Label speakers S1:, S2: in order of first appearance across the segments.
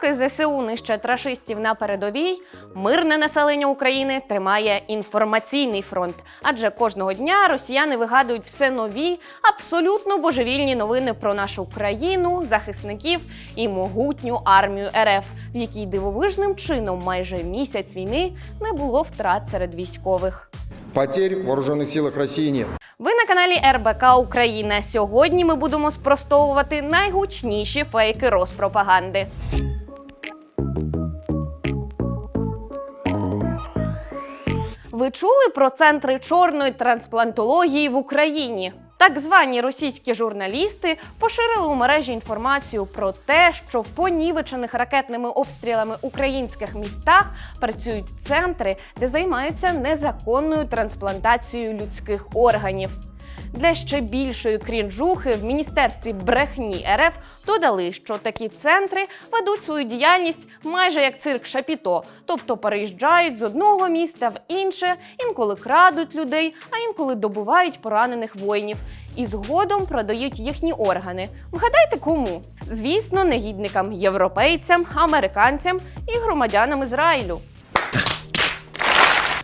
S1: Поки ЗСУ нищать рашистів на передовій, мирне населення України тримає інформаційний фронт. Адже кожного дня росіяни вигадують все нові, абсолютно божевільні новини про нашу країну, захисників і могутню армію РФ, в якій дивовижним чином майже місяць війни не було втрат серед військових.
S2: Потерь в вооруженных силах России нет.
S1: Ви на каналі РБК Україна. Сьогодні ми будемо спростовувати найгучніші фейки Роспропаганди. Ви чули про центри чорної трансплантології в Україні? Так звані російські журналісти поширили у мережі інформацію про те, що в понівечених ракетними обстрілами українських містах працюють центри, де займаються незаконною трансплантацією людських органів. Для ще більшої крінжухи в міністерстві брехні РФ додали, що такі центри ведуть свою діяльність майже як цирк Шапіто, тобто переїжджають з одного міста в інше, інколи крадуть людей, а інколи добувають поранених воїнів. І згодом продають їхні органи. Вгадайте кому? Звісно, негідникам, європейцям, американцям і громадянам Ізраїлю.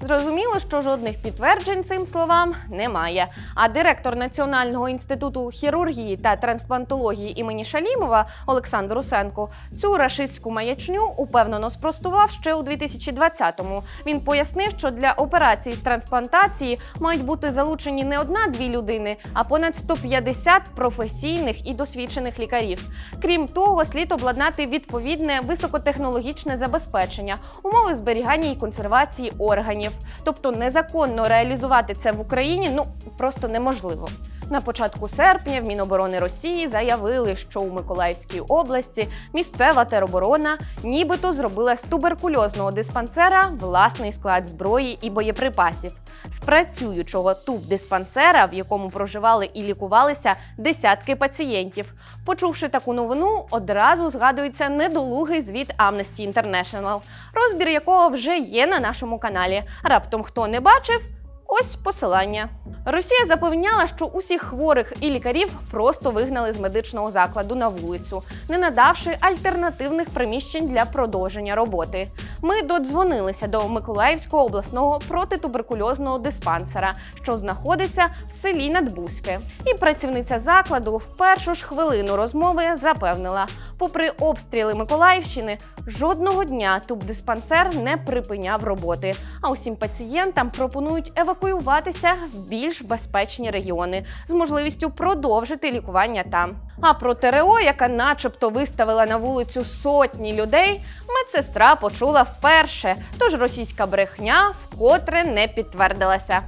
S1: Зрозуміло, що жодних підтверджень цим словам немає. А директор Національного інституту хірургії та трансплантології імені Шалімова Олександр Русенко цю рашистську маячню упевнено спростував ще у 2020-му. Він пояснив, що для операції з трансплантації мають бути залучені не одна-дві людини, а понад 150 професійних і досвідчених лікарів. Крім того, слід обладнати відповідне високотехнологічне забезпечення, умови зберігання і консервації органів. Тобто незаконно реалізувати це в Україні ну просто неможливо. На початку серпня в Міноборони Росії заявили, що у Миколаївській області місцева тероборона нібито зробила з туберкульозного диспансера власний склад зброї і боєприпасів. З працюючого туб-диспансера, в якому проживали і лікувалися десятки пацієнтів. Почувши таку новину, одразу згадується недолугий звіт Amnesty International, розбір якого вже є на нашому каналі. Раптом хто не бачив, Ось посилання. Росія запевняла, що усіх хворих і лікарів просто вигнали з медичного закладу на вулицю, не надавши альтернативних приміщень для продовження роботи. Ми додзвонилися до Миколаївського обласного протитуберкульозного диспансера, що знаходиться в селі Надбузьке. І працівниця закладу в першу ж хвилину розмови запевнила: попри обстріли Миколаївщини, жодного дня тубдиспансер не припиняв роботи. А усім пацієнтам пропонують евакуюватися в більш безпечні регіони з можливістю продовжити лікування там. А про ТРО, яка начебто виставила на вулицю сотні людей, медсестра почула вперше. Тож російська брехня вкотре не підтвердилася.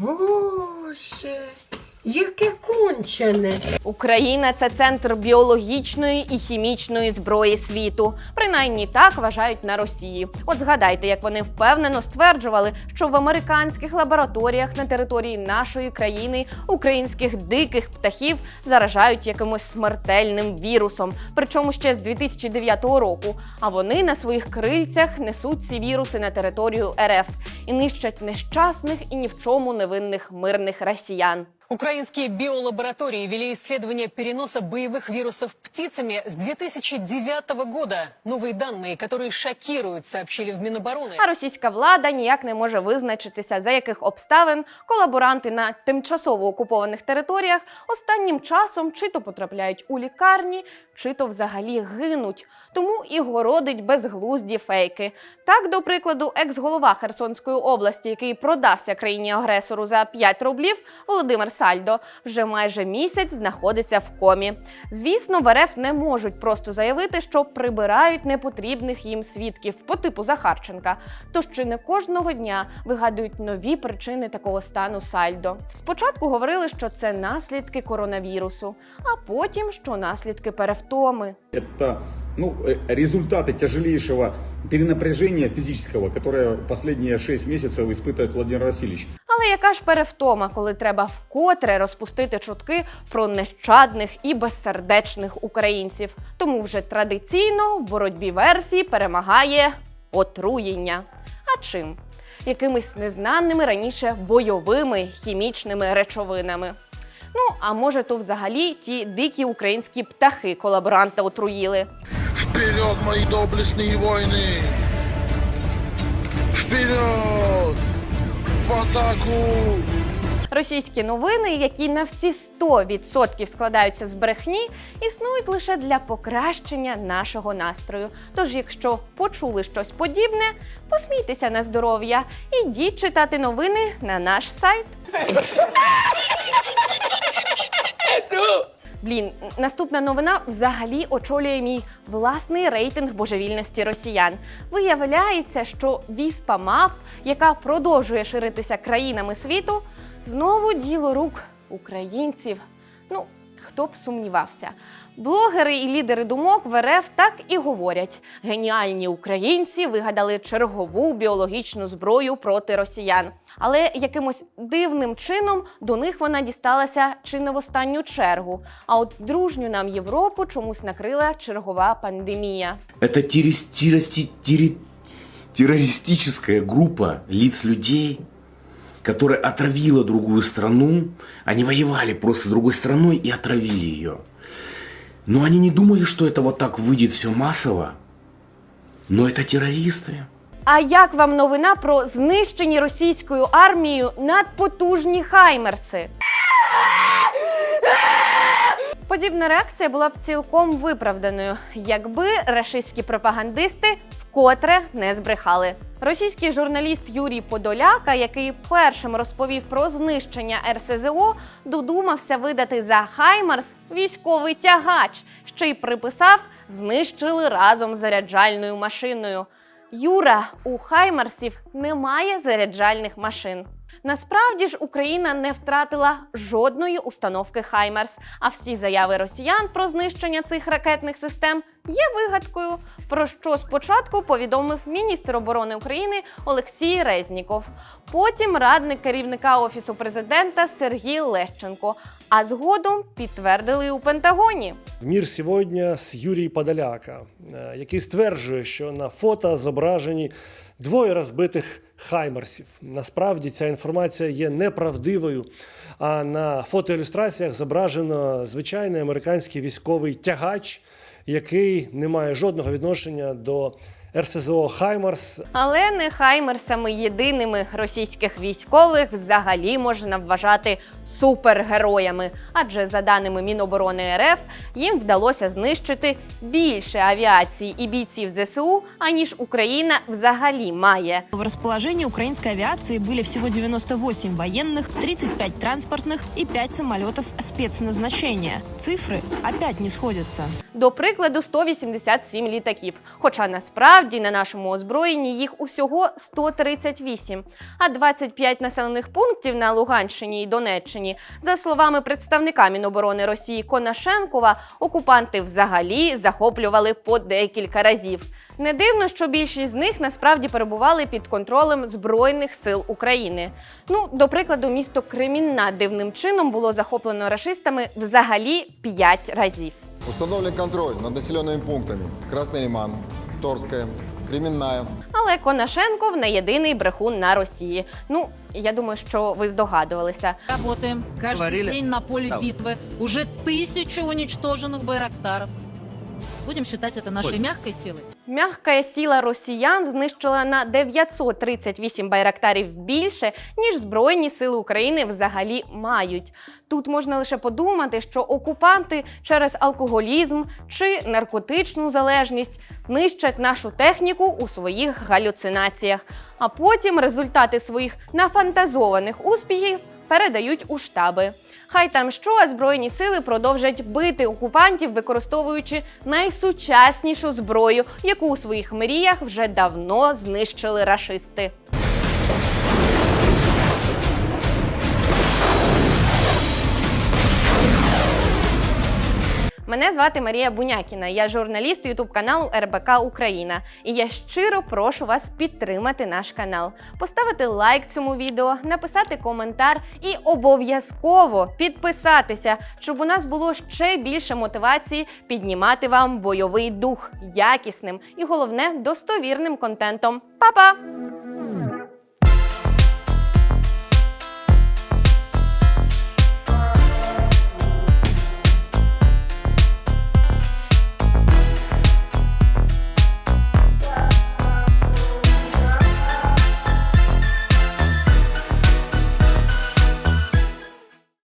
S3: Боже, яке кончене.
S1: Україна це центр біологічної і хімічної зброї світу. Принаймні так вважають на Росії. От згадайте, як вони впевнено стверджували, що в американських лабораторіях на території нашої країни українських диких птахів заражають якимось смертельним вірусом, причому ще з 2009 року. А вони на своїх крильцях несуть ці віруси на територію РФ і нищать нещасних і ні в чому невинних мирних росіян.
S4: Украинские биолаборатории вели исследование переноса боевых вирусов птицами с 2009 года. Новые данные, которые шокируют, сообщили в Минобороны.
S1: А російська влада ніяк не може визначитися, за яких обставин колаборанти на тимчасово окупованих територіях останнім часом чи то потрапляють у лікарні, чи то взагалі гинуть. Тому і городить безглузді фейки. Так, до прикладу, екс-голова Херсонської області, який продався країні-агресору за 5 рублів, Володимир Сальдо, вже майже місяць знаходиться в комі. Звісно, в РФ не можуть просто заявити, що прибирають непотрібних їм свідків по типу Захарченка. Тож чи не кожного дня вигадують нові причини такого стану Сальдо. Спочатку говорили, що це наслідки коронавірусу, а потім що наслідки перевтоми.
S5: Это ну, э, результаты тяжелейшего перенапряжения физического, которое последние 6 месяцев испытывает Владимир Васильевич.
S1: Але яка ж перевтома, коли треба вкотре розпустити чутки про нещадних і безсердечних українців? Тому вже традиційно в боротьбі версій перемагає отруєння. А чим? Якимись незнаними раніше бойовими хімічними речовинами. Ну а може, то взагалі ті дикі українські птахи колаборанта отруїли.
S6: Вперед, мои доблестные воины! Вперед! В атаку!
S1: Російські новини, які на всі 100% складаються з брехні, існують лише для покращення нашого настрою. Тож, якщо почули щось подібне, посмійтеся на здоров'я. Ідіть читати новини на наш сайт. Блін, наступна новина взагалі очолює мій власний рейтинг божевільності росіян. Виявляється, що віспа мав, яка продовжує ширитися країнами світу, знову діло рук українців. Ну, хто б сумнівався. Блогери і лідери думок в РФ так і говорять: геніальні українці вигадали чергову біологічну зброю проти росіян. Але якимось дивним чином до них вона дісталася чи не в останню чергу. А от дружню нам Європу чомусь накрила чергова пандемія.
S7: Терри- террористическая группа лиц людей, которая отравила другую страну. Они воевали просто с другой страной и отравили ее. Но они не думали, что это вот так выйдет все массово. Но это террористы.
S1: А як вам новина про знищені російською армією надпотужні хаймерси? Подібна реакція була б цілком виправданою, якби рашистські пропагандисти вкотре не збрехали. Російський журналіст Юрій Подоляка, який першим розповів про знищення РСЗО, додумався видати за Хаймарс військовий тягач, ще й приписав знищили разом заряджальною машиною. Юра, у Хаймарсів немає заряджальних машин. Насправді ж Україна не втратила жодної установки Хаймерс, а всі заяви росіян про знищення цих ракетних систем є вигадкою, про що спочатку повідомив міністр оборони України Олексій Резніков, потім радник керівника офісу президента Сергій Лещенко. А згодом підтвердили у Пентагоні.
S8: Мір сьогодні з Юрій Подоляка, е, який стверджує, що на фото зображені двоє розбитих хаймерсів. Насправді ця інформація є неправдивою. А на фотоілюстраціях зображено звичайний американський військовий тягач, який не має жодного відношення до РСЗО Хаймарс,
S1: Але не хаймерсами єдиними російських військових взагалі можна вважати супергероями. Адже за даними Міноборони РФ, їм вдалося знищити більше авіації і бійців ЗСУ, аніж Україна взагалі має.
S9: В расположении украинской авиации были всего 98 военных, 35 транспортных и 5 самолетов спецназначения. Цифры опять не сходятся.
S1: До прикладу, 187 літаків. Хоча насправді на нашому озброєнні їх усього 138, а 25 населених пунктів на Луганщині і Донеччині, за словами представника Міноборони Росії Конашенкова, окупанти взагалі захоплювали по декілька разів. Не дивно, що більшість з них насправді перебували під контролем Збройних сил України. Ну, до прикладу, місто Кремінна дивним чином було захоплено рашистами взагалі 5 разів.
S2: Установлен контроль над населенными пунктами Красный Лиман, Торская, Кременная,
S1: Але Конашенков не єдиний брехун на Росії. Ну, я думаю, що ви здогадувалися.
S10: Работаем каждый день на поле битвы. Уже тысячи уничтоженных байрактаров. Будем считать это нашей мягкой силой.
S1: Мягка сіла росіян знищила на 938 байрактарів більше, ніж Збройні сили України взагалі мають. Тут можна лише подумати, що окупанти через алкоголізм чи наркотичну залежність нищать нашу техніку у своїх галюцинаціях, а потім результати своїх нафантазованих успіхів передають у штаби. Хай там що, збройні сили продовжать бити окупантів, використовуючи найсучаснішу зброю, яку у своїх мріях вже давно знищили рашисти. Мене звати Марія Бунякіна. Я журналіст Ютуб каналу РБК Україна. І я щиро прошу вас підтримати наш канал, поставити лайк цьому відео, написати коментар і обов'язково підписатися, щоб у нас було ще більше мотивації піднімати вам бойовий дух якісним і головне достовірним контентом. Па-па!